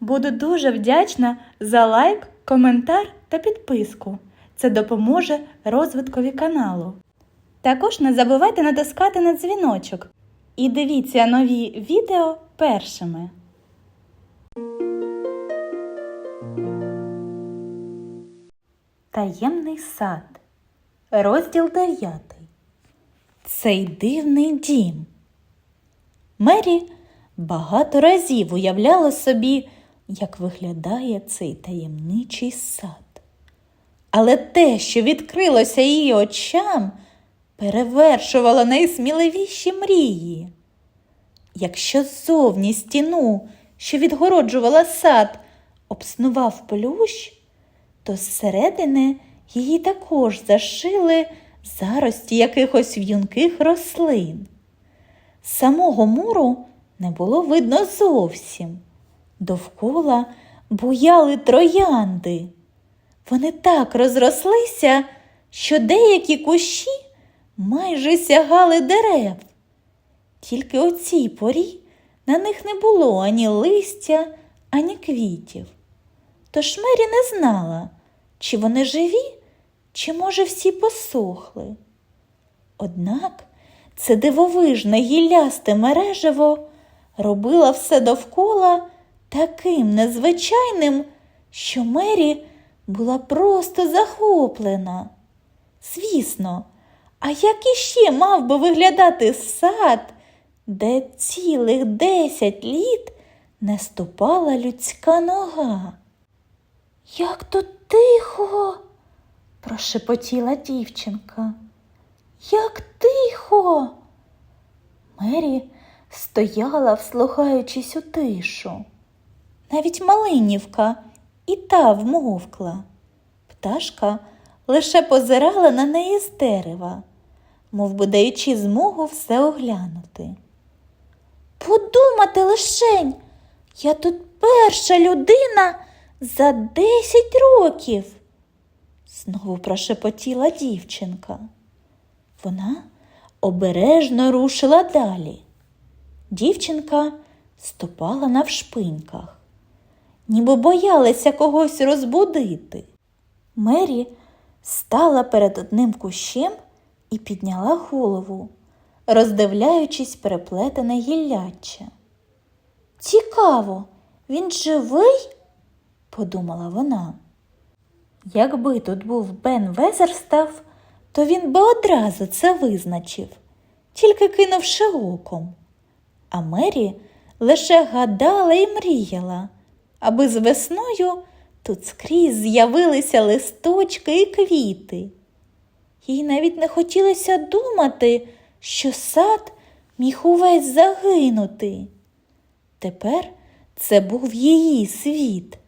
Буду дуже вдячна за лайк, коментар та підписку. Це допоможе розвиткові каналу. Також не забувайте натискати на дзвіночок і дивіться нові відео першими. Таємний сад. Розділ 9. Цей дивний дім. Мері багато разів уявляла собі, як виглядає цей таємничий сад. Але те, що відкрилося її очам, перевершувало найсміливіші мрії. Якщо ззовні стіну, що відгороджувала сад, обснував плющ, то зсередини її також зашили зарості якихось в'юнких рослин. Самого муру не було видно зовсім. Довкола буяли троянди. Вони так розрослися, що деякі кущі майже сягали дерев. Тільки о цій порі на них не було ані листя, ані квітів. Тож Мері не знала, чи вони живі, чи, може, всі посохли. Однак це дивовижне гіллясте мережево робило все довкола таким незвичайним, що Мері була просто захоплена. Звісно, а як іще мав би виглядати сад, де цілих десять літ не ступала людська нога? Як тут тихо, прошепотіла дівчинка. Як тихо. Мері стояла, вслухаючись у тишу. Навіть Малинівка і та вмовкла. Пташка лише позирала на неї з дерева, мов би даючи змогу все оглянути. Подумати лишень, я тут перша людина за десять років, знову прошепотіла дівчинка. Вона обережно рушила далі. Дівчинка ступала навшпиньках, ніби боялася когось розбудити. Мері стала перед одним кущем і підняла голову, роздивляючись переплетене гілляччя. Цікаво, він живий? подумала вона. Якби тут був Бен Везерстав, то він би одразу це визначив, тільки кинувши оком. А Мері лише гадала і мріяла, аби з весною тут скрізь з'явилися листочки і квіти. Їй навіть не хотілося думати, що сад міг увесь загинути. Тепер це був її світ.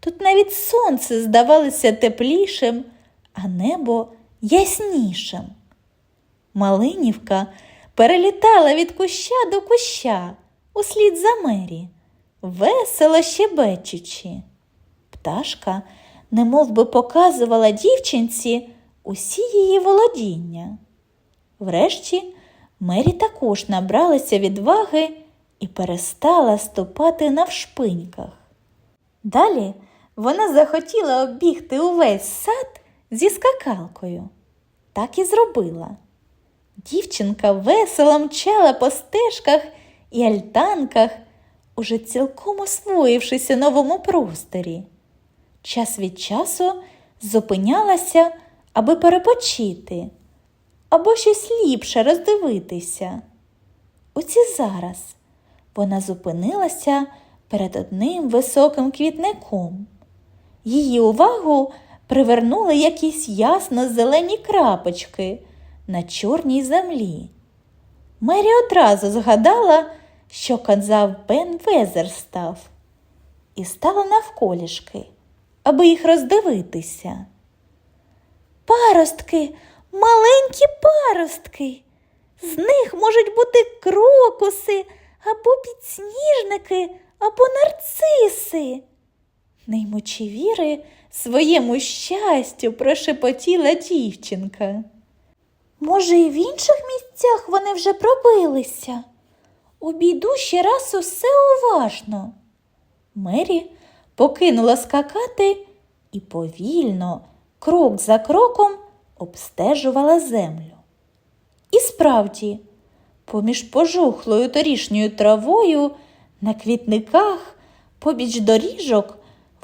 Тут навіть сонце здавалося теплішим, а небо яснішим. Малинівка перелітала від куща до куща услід за мері, весело щебечучи. Пташка немов би показувала дівчинці усі її володіння. Врешті Мері також набралася відваги і перестала ступати навшпиньках. Далі вона захотіла оббігти увесь сад зі скакалкою. Так і зробила. Дівчинка весело мчала по стежках і альтанках, уже цілком освоївшися новому просторі. Час від часу зупинялася, аби перепочити або щось ліпше роздивитися. Оці зараз вона зупинилася перед одним високим квітником. Її увагу привернули якісь ясно зелені крапочки на чорній землі. Мері одразу згадала, що казав Бен Везерстав, і стала навколішки, аби їх роздивитися. Паростки, маленькі паростки. З них можуть бути крокуси або підсніжники, або нарциси. Не ймучи віри, своєму щастю прошепотіла дівчинка. Може, і в інших місцях вони вже пробилися. Обійду ще раз усе уважно. Мері покинула скакати і повільно, крок за кроком, обстежувала землю. І справді, поміж пожухлою торішньою травою, на квітниках, побіч доріжок,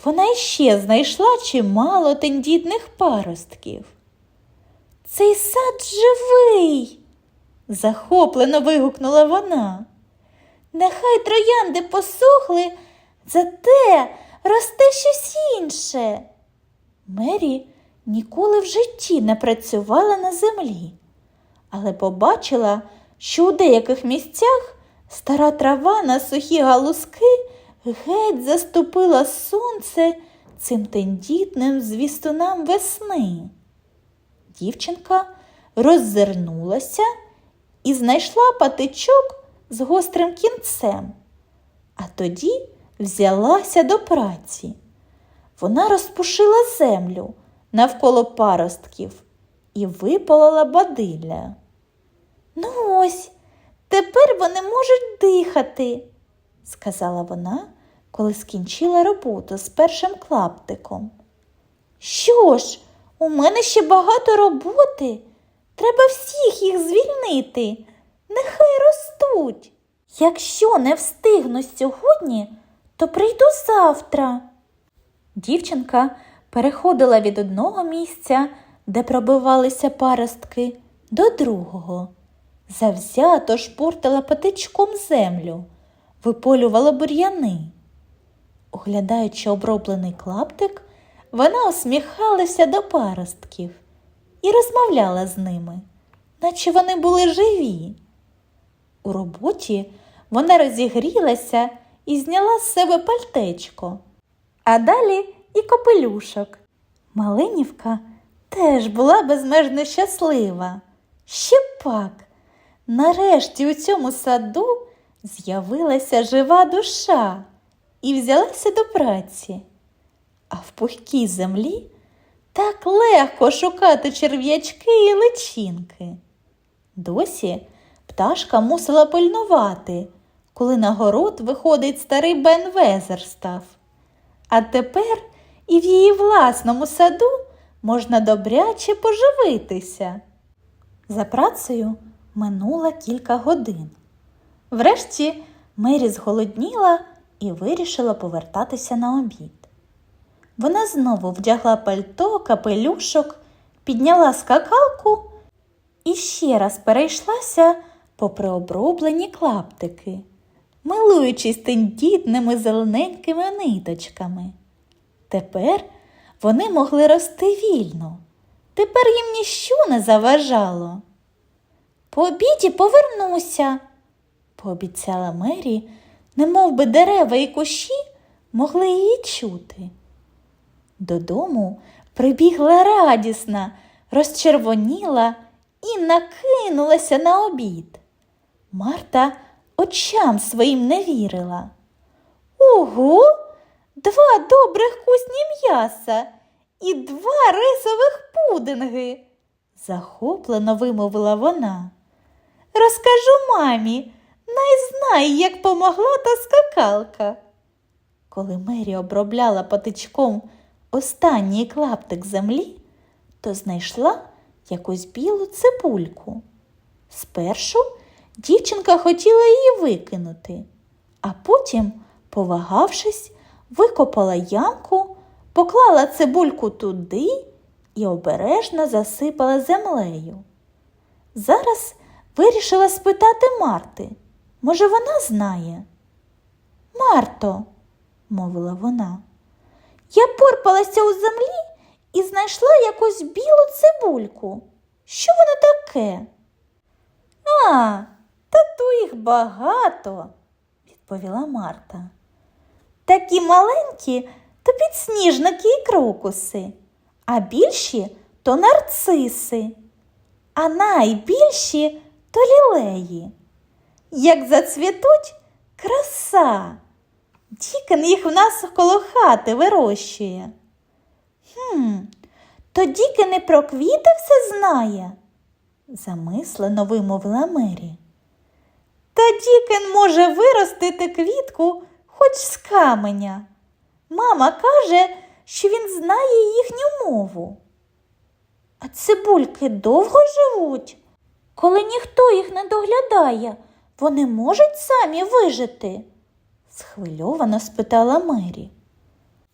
вона іще знайшла чимало тендітних паростків. Цей сад живий. захоплено вигукнула вона. Нехай троянди посохли, зате росте щось інше. Мері ніколи в житті не працювала на землі, але побачила, що у деяких місцях стара трава на сухі галузки геть заступила сонце цим тендітним звістунам весни. Дівчинка роззирнулася і знайшла патичок з гострим кінцем, а тоді взялася до праці. Вона розпушила землю навколо паростків і випалила бадилля. Ну ось, тепер вони можуть дихати, сказала вона, коли скінчила роботу з першим клаптиком. Що ж, у мене ще багато роботи. Треба всіх їх звільнити. Нехай ростуть. Якщо не встигну сьогодні, то прийду завтра. Дівчинка переходила від одного місця, де пробивалися паростки, до другого. Завзято шпуртала патичком землю, виполювала бур'яни. Оглядаючи оброблений клаптик, вона усміхалася до паростків і розмовляла з ними, наче вони були живі. У роботі вона розігрілася і зняла з себе пальтечко, а далі і копелюшок. Малинівка теж була безмежно щаслива. Ще пак, нарешті у цьому саду з'явилася жива душа і взялася до праці. А в пухкій землі так легко шукати черв'ячки і личинки. Досі пташка мусила пильнувати, коли на город виходить старий Бен Везерстав. А тепер і в її власному саду можна добряче поживитися. За працею минуло кілька годин. Врешті Мері зголодніла і вирішила повертатися на обід. Вона знову вдягла пальто, капелюшок, підняла скакалку і ще раз перейшлася попри оброблені клаптики, милуючись тендітними зелененькими ниточками. Тепер вони могли рости вільно. Тепер їм ніщо не заважало. По обіді повернуся, пообіцяла Мері, немов би дерева і кущі могли її чути. Додому прибігла радісна, розчервоніла і накинулася на обід. Марта очам своїм не вірила. Ого, два добрих кусні м'яса і два рисових пудинги, захоплено вимовила вона. Розкажу мамі, най знає, як помогла та скакалка. Коли Мері обробляла патичком останній клаптик землі, то знайшла якусь білу цибульку. Спершу дівчинка хотіла її викинути, а потім, повагавшись, викопала ямку, поклала цибульку туди і обережно засипала землею. Зараз вирішила спитати Марти, може, вона знає? Марто, мовила вона, я порпалася у землі і знайшла якусь білу цибульку. Що воно таке? А, та то їх багато, відповіла Марта. Такі маленькі то підсніжники і крокуси, а більші то нарциси, а найбільші то лілеї. Як зацвітуть краса. Дікон їх в нас коло хати вирощує. Хм, то Дікон і про квіти все знає, замислено вимовила Мері. Та Дікон може виростити квітку хоч з каменя. Мама каже, що він знає їхню мову. А цибульки довго живуть? Коли ніхто їх не доглядає, вони можуть самі вижити? схвильовано спитала Мері.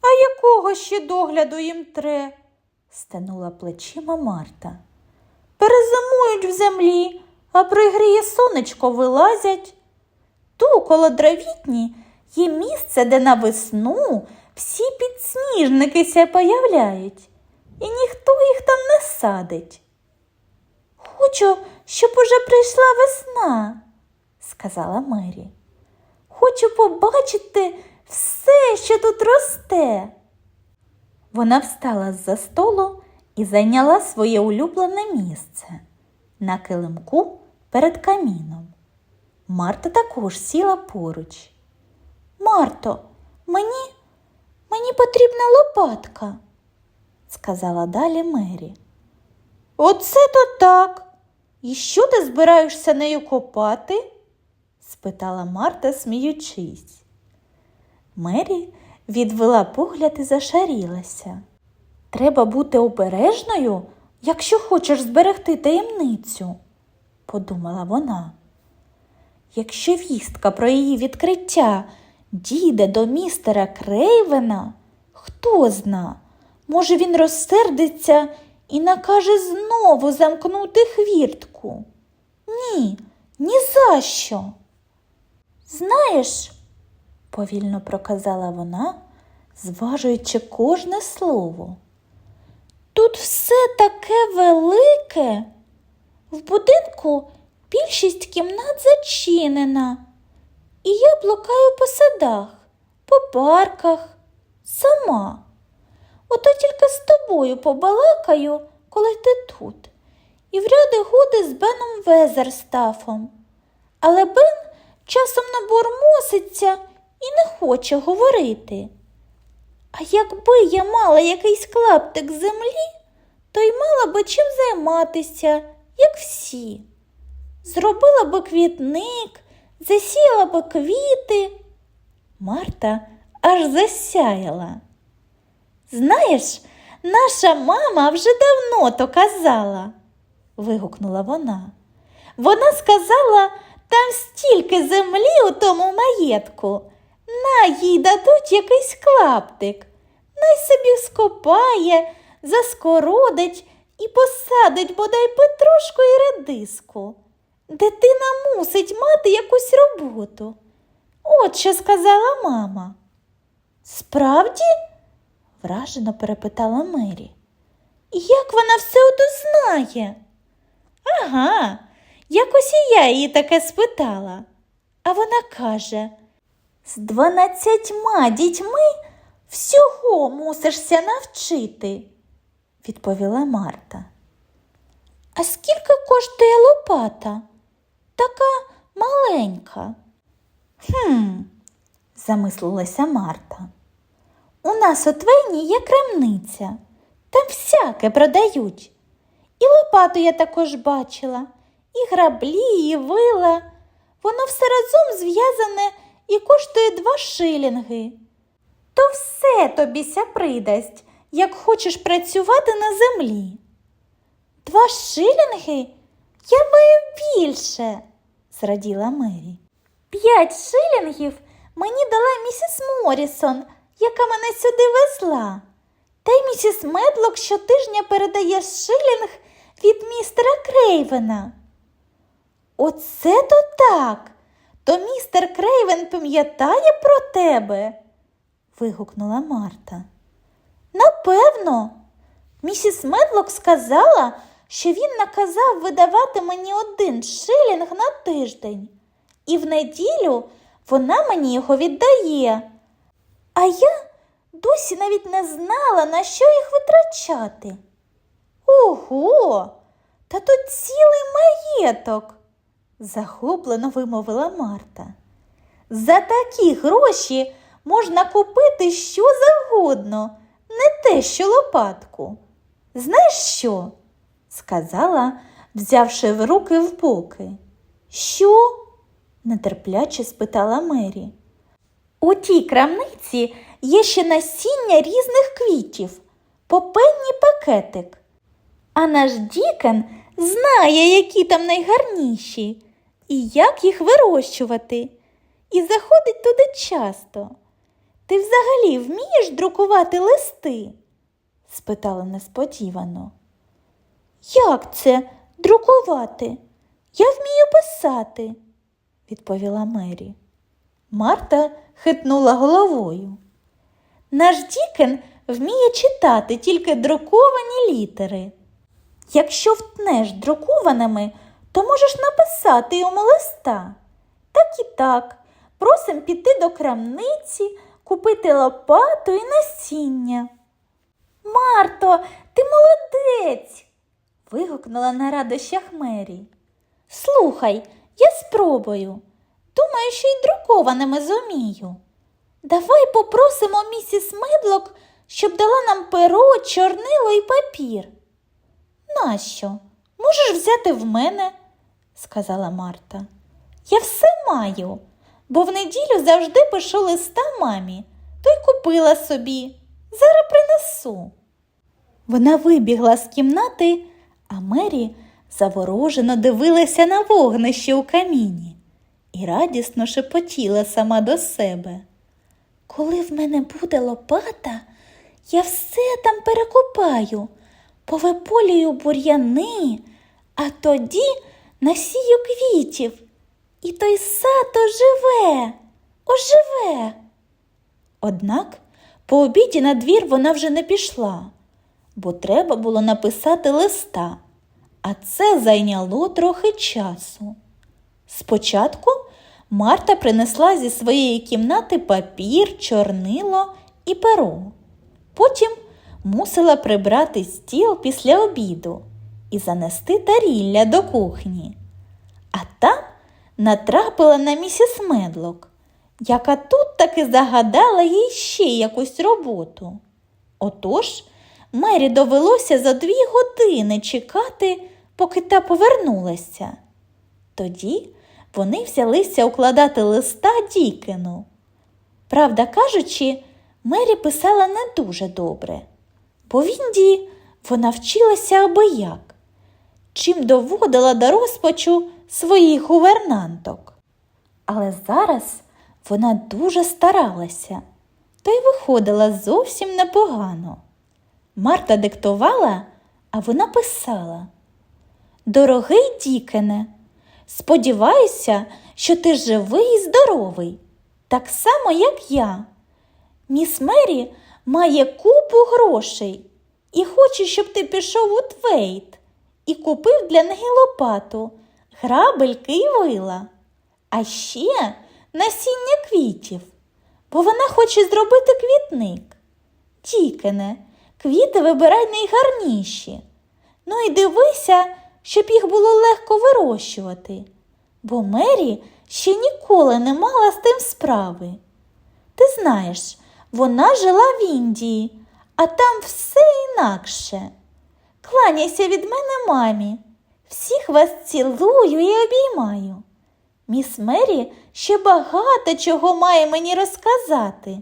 А якого ще догляду їм тре? стенула плечима Марта. Перезимують в землі, а пригріє сонечко вилазять. Ту коло дровітні є місце, де на весну всі підсніжники ся появляють, і ніхто їх там не садить. Хочу, щоб уже прийшла весна, сказала Мері. Хочу побачити все, що тут росте. Вона встала з-за столу і зайняла своє улюблене місце на килимку перед каміном. Марта також сіла поруч. Марто, мені, мені потрібна лопатка, сказала далі Мері. Оце то так. І що ти збираєшся нею копати? спитала Марта, сміючись. Мері відвела погляд і зашарілася. Треба бути обережною, якщо хочеш зберегти таємницю, подумала вона. Якщо вістка про її відкриття дійде до містера Крейвена, хто зна, може він розсердиться і накаже знову замкнути хвіртку. Ні, ні за що. Знаєш, повільно проказала вона, зважуючи кожне слово. Тут все таке велике. В будинку більшість кімнат зачинена, і я блукаю по садах, по парках, сама. Ото тільки з тобою побалакаю, коли ти тут, і вряди годи з Беном Везерстафом. Але Бен часом набурмоситься і не хоче говорити. А якби я мала якийсь клаптик землі, то й мала би чим займатися, як всі. Зробила би квітник, засіяла би квіти. Марта аж засяяла. Знаєш, наша мама вже давно то казала, вигукнула вона. Вона сказала, там стільки землі у тому маєтку. На їй дадуть якийсь клаптик. Най собі скопає, заскородить і посадить бодай петрушку і редиску. Дитина мусить мати якусь роботу. От що сказала мама. Справді? вражено перепитала Мері. Як вона все ото знає? Ага, якось і я її таке спитала. А вона каже з дванадцятьма дітьми всього мусишся навчити, відповіла Марта. А скільки коштує лопата? Така маленька. Хм, замислилася Марта. У нас у Твені є крамниця, там всяке продають. І лопату я також бачила, і граблі, і вила. Воно все разом зв'язане і коштує два шилінги. То все тобіся придасть, як хочеш працювати на землі. Два шилінги? Я маю більше, зраділа Мері. П'ять шилінгів мені дала місіс Морісон, яка мене сюди везла. Та й місіс Медлок щотижня передає шилінг від містера Крейвена. Оце то так. То містер Крейвен пам'ятає про тебе? вигукнула Марта. Напевно, місіс Медлок сказала, що він наказав видавати мені один шилінг на тиждень, і в неділю вона мені його віддає. А я досі навіть не знала, на що їх витрачати. Ого, та тут цілий маєток, захоплено вимовила Марта. За такі гроші можна купити що завгодно, не те, що лопатку. Знаєш що? сказала, взявши в руки в боки. Що? нетерпляче спитала Мері. У тій крамниці є ще насіння різних квітів, попенні пакетик. А наш Дікен знає, які там найгарніші, і як їх вирощувати, і заходить туди часто. Ти взагалі вмієш друкувати листи? спитала несподівано. Як це друкувати? Я вмію писати, відповіла Мері. Марта хитнула головою. Наш Дікен вміє читати тільки друковані літери. Якщо втнеш друкованими, то можеш написати йому листа. Так і так, просим піти до крамниці, купити лопату і насіння. Марто, ти молодець. вигукнула на радощах Мері. Слухай, я спробую. Думаю, що й друкованими зумію. Давай попросимо місіс Медлок, щоб дала нам перо, чорнило і папір. Нащо? Можеш взяти в мене, сказала Марта. Я все маю, бо в неділю завжди пишу листа мамі, то й купила собі. Зараз принесу. Вона вибігла з кімнати, а Мері заворожено дивилася на вогнище у каміні і радісно шепотіла сама до себе. Коли в мене буде лопата, я все там перекопаю, повиполюю бур'яни, а тоді насію квітів, і той сад оживе, оживе. Однак по обіді на двір вона вже не пішла, бо треба було написати листа, а це зайняло трохи часу. Спочатку Марта принесла зі своєї кімнати папір, чорнило і перо. Потім мусила прибрати стіл після обіду і занести тарілля до кухні. А там натрапила на місіс Медлок, яка тут таки загадала їй ще якусь роботу. Отож, Мері довелося за дві години чекати, поки та повернулася. Тоді вони взялися укладати листа Дікену. Правда кажучи, Мері писала не дуже добре, бо в Індії вона вчилася аби як, чим доводила до розпачу своїх гувернанток. Але зараз вона дуже старалася та й виходила зовсім непогано. Марта диктувала, а вона писала Дорогий Дікене, сподіваюся, що ти живий і здоровий, так само, як я. Міс Мері має купу грошей і хоче, щоб ти пішов у Твейт і купив для неї лопату, грабельки і вила, а ще насіння квітів, бо вона хоче зробити квітник. Дікене, квіти вибирай найгарніші. Ну і дивися, щоб їх було легко вирощувати, бо Мері ще ніколи не мала з тим справи. Ти знаєш, вона жила в Індії, а там все інакше. Кланяйся від мене мамі. Всіх вас цілую і обіймаю. Міс Мері ще багато чого має мені розказати.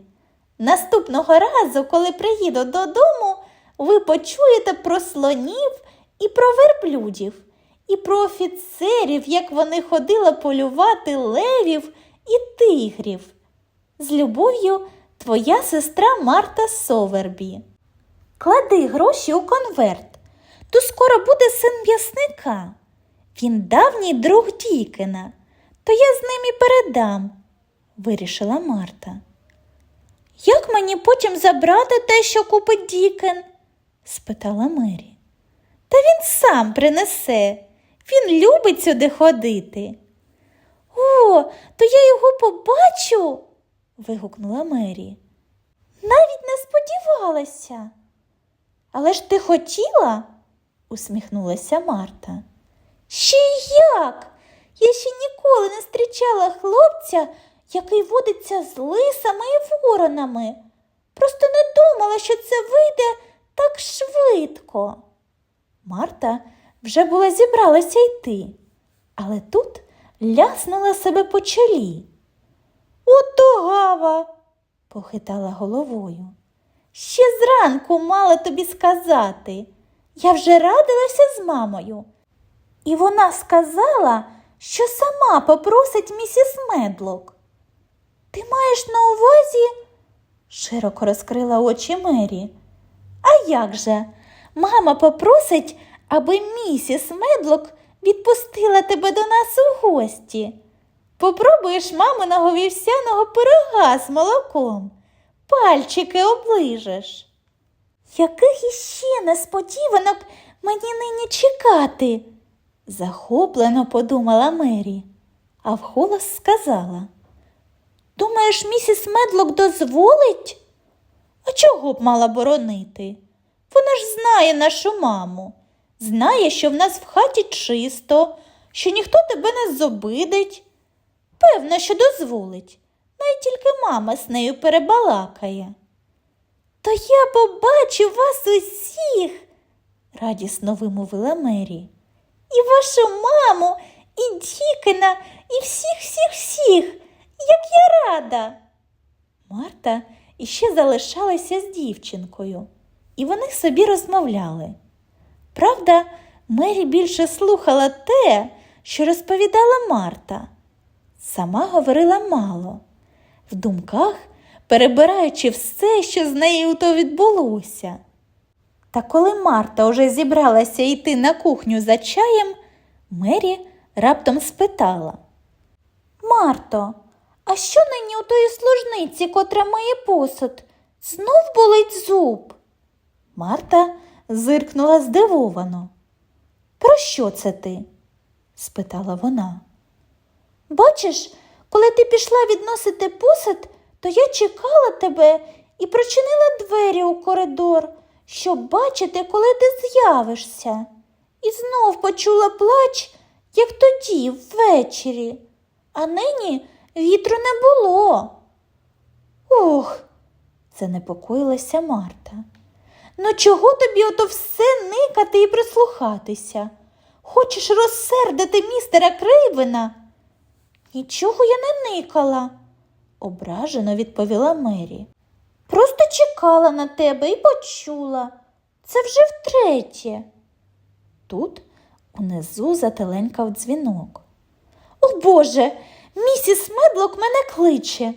Наступного разу, коли приїду додому, ви почуєте про слонів і про верблюдів, і про офіцерів, як вони ходили полювати левів і тигрів. З любов'ю, твоя сестра Марта Совербі. Клади гроші у конверт. То скоро буде син м'ясника. Він давній друг Дікена, то я з ним і передам, вирішила Марта. Як мені потім забрати те, що купить Дікен? спитала Мері. Та він сам принесе. Він любить сюди ходити. О, то я його побачу. вигукнула Мері. Навіть не сподівалася. Але ж ти хотіла? Усміхнулася Марта. Ще як? Я ще ніколи не зустрічала хлопця, який водиться з лисами і воронами. Просто не думала, що це вийде так швидко. Марта вже була зібралася йти, але тут ляснула себе по чолі. Ото гава, похитала головою. Ще зранку мала тобі сказати. Я вже радилася з мамою. І вона сказала, що сама попросить місіс Медлок. Ти маєш на увазі? широко розкрила очі Мері. А як же? Мама попросить, аби місіс Медлок відпустила тебе до нас у гості. Попробуєш маминого вівсяного пирога з молоком. Пальчики оближеш. Яких іще несподіванок мені нині чекати? захоплено подумала Мері, а вголос сказала. Думаєш, місіс Медлок дозволить? А чого б мала боронити? Вона ж знає нашу маму, знає, що в нас в хаті чисто, що ніхто тебе не зобидить. Певно, що дозволить, навіть тільки мама з нею перебалакає. То я побачу вас усіх, радісно вимовила Мері. І вашу маму, і Дікена, і всіх, всіх, всіх, як я рада. Марта іще залишалася з дівчинкою, і вони собі розмовляли. Правда, Мері більше слухала те, що розповідала Марта. Сама говорила мало, в думках перебираючи все, що з нею то відбулося. Та коли Марта уже зібралася йти на кухню за чаєм, Мері раптом спитала Марто, а що нині у тої служниці, котра має посуд? Знов болить зуб? Марта зиркнула здивовано. Про що це ти? спитала вона. Бачиш, коли ти пішла відносити посуд, то я чекала тебе і прочинила двері у коридор, щоб бачити, коли ти з'явишся. І знов почула плач, як тоді, ввечері, а нині вітру не було. Ох, занепокоїлася Марта. Ну чого тобі ото все никати і прислухатися? Хочеш розсердити містера Кривина? Нічого я не никала, ображено відповіла Мері. Просто чекала на тебе і почула. Це вже втретє. Тут унизу зателенькав дзвінок. О Боже, місіс Медлок мене кличе,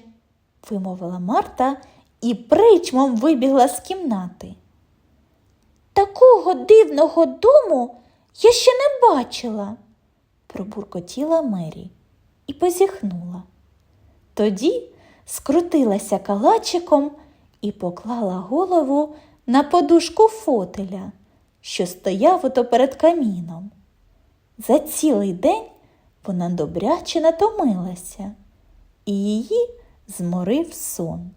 вимовила Марта і причмом вибігла з кімнати. Такого дивного дому я ще не бачила, пробуркотіла Мері і позіхнула. Тоді скрутилася калачиком і поклала голову на подушку фотеля, що стояв ото перед каміном. За цілий день вона добряче натомилася, і її зморив сон.